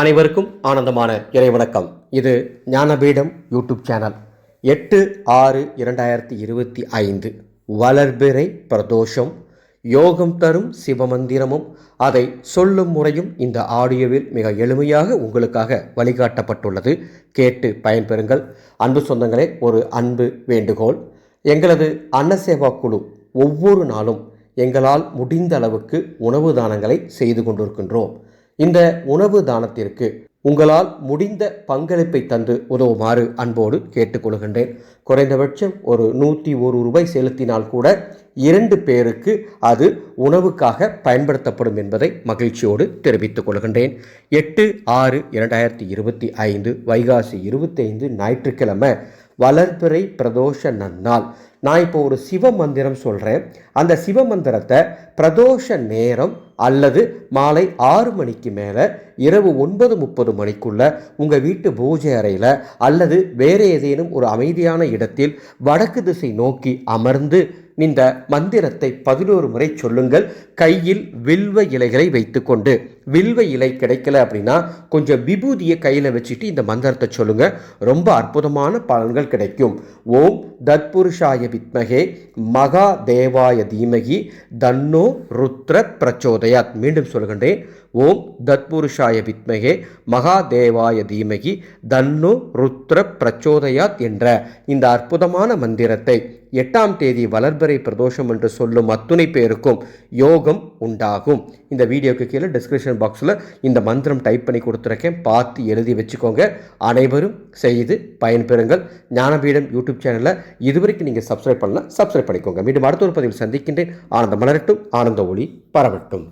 அனைவருக்கும் ஆனந்தமான இறைவணக்கம் இது ஞானபீடம் யூடியூப் சேனல். எட்டு ஆறு இரண்டாயிரத்தி இருபத்தி ஐந்து. வளர்பிறை பிரதோஷம். யோகம் தரும் சிவமந்திரமும். அதை சொல்லும் முறையும் இந்த ஆடியோவில் மிக எளிமையாக உங்களுக்காக வழிகாட்டப்பட்டுள்ளது. கேட்டு பயன்பெறுங்கள். அன்பு சொந்தங்களே ஒரு அன்பு வேண்டுகோள். எங்களது அன்னசேவா குழு ஒவ்வொரு நாளும் எங்களால் முடிந்த அளவுக்கு உணவு தானங்களை செய்து கொண்டிருக்கின்றோம். இந்த உணவு தானத்திற்கு உங்களால் முடிந்த பங்களிப்பை தந்து உதவுமாறு அன்போடு கேட்டுக்கொள்கின்றேன். குறைந்தபட்சம் ஒரு நூற்றி ஒரு ரூபாய் செலுத்தினால் கூட இரண்டு பேருக்கு அது உணவுக்காக பயன்படுத்தப்படும் என்பதை மகிழ்ச்சியோடு தெரிவித்துக் கொள்கின்றேன். எட்டு ஆறு இரண்டாயிரத்தி இருபத்தி ஐந்து வைகாசி இருபத்தைந்து ஞாயிற்றுக்கிழமை வளர்பிறை பிரதோஷ நன்னாள். நான் இப்போ ஒரு சிவ மந்திரம் சொல்கிறேன் அந்த சிவ மந்திரத்தை பிரதோஷ நேரம் அல்லது மாலை ஆறு மணிக்கு மேலே இரவு ஒன்பது முப்பது மணிக்குள்ள உங்கள் வீட்டு பூஜை அறையில் அல்லது வேறு ஏதேனும் ஒரு அமைதியான இடத்தில் வடக்கு திசை நோக்கி அமர்ந்து இந்த மந்திரத்தை பதினோரு முறை சொல்லுங்கள். கையில் வில்வ இலைகளை வைத்துக்கொண்டு. வில்வ இலை கிடைக்கல அப்படின்னா கொஞ்சம் விபூதியை கையில் வச்சுட்டு இந்த மந்திரத்தை சொல்லுங்க. ரொம்ப அற்புதமான பலன்கள் கிடைக்கும். ஓம் தத்புருஷாய வித்மகே மகா தேவாய தீமகி தன்னோ ருத்ர பிரச்சோதயாத். மீண்டும் சொல்கின்றேன் ஓம் தத்புருஷாய வித்மகே மகாதேவாய தீமகி தன்னு ருத்ர பிரச்சோதயாத் என்ற இந்த அற்புதமான மந்திரத்தை எட்டாம் தேதி வளர்பிறை பிரதோஷம் என்று சொல்லும் அத்துணை பேருக்கும் யோகம் உண்டாகும். இந்த வீடியோக்கு கீழே டிஸ்கிரிப்ஷன் பாக்ஸில் இந்த மந்திரம் டைப் பண்ணி கொடுத்துருக்கேன். பார்த்து எழுதி வச்சுக்கோங்க. அனைவரும் செய்து பயன்பெறுங்கள். ஞானபீடம் யூடியூப் சேனலில் இதுவரைக்கும் நீங்கள் சப்ஸ்கிரைப் பண்ணலாம் சப்ஸ்கிரைப் பண்ணிக்கோங்க. மீண்டும் அடுத்த ஒரு பதிவில் சந்திக்கின்றேன். ஆனந்த மலரட்டும். ஆனந்த ஒளி பரவட்டும்.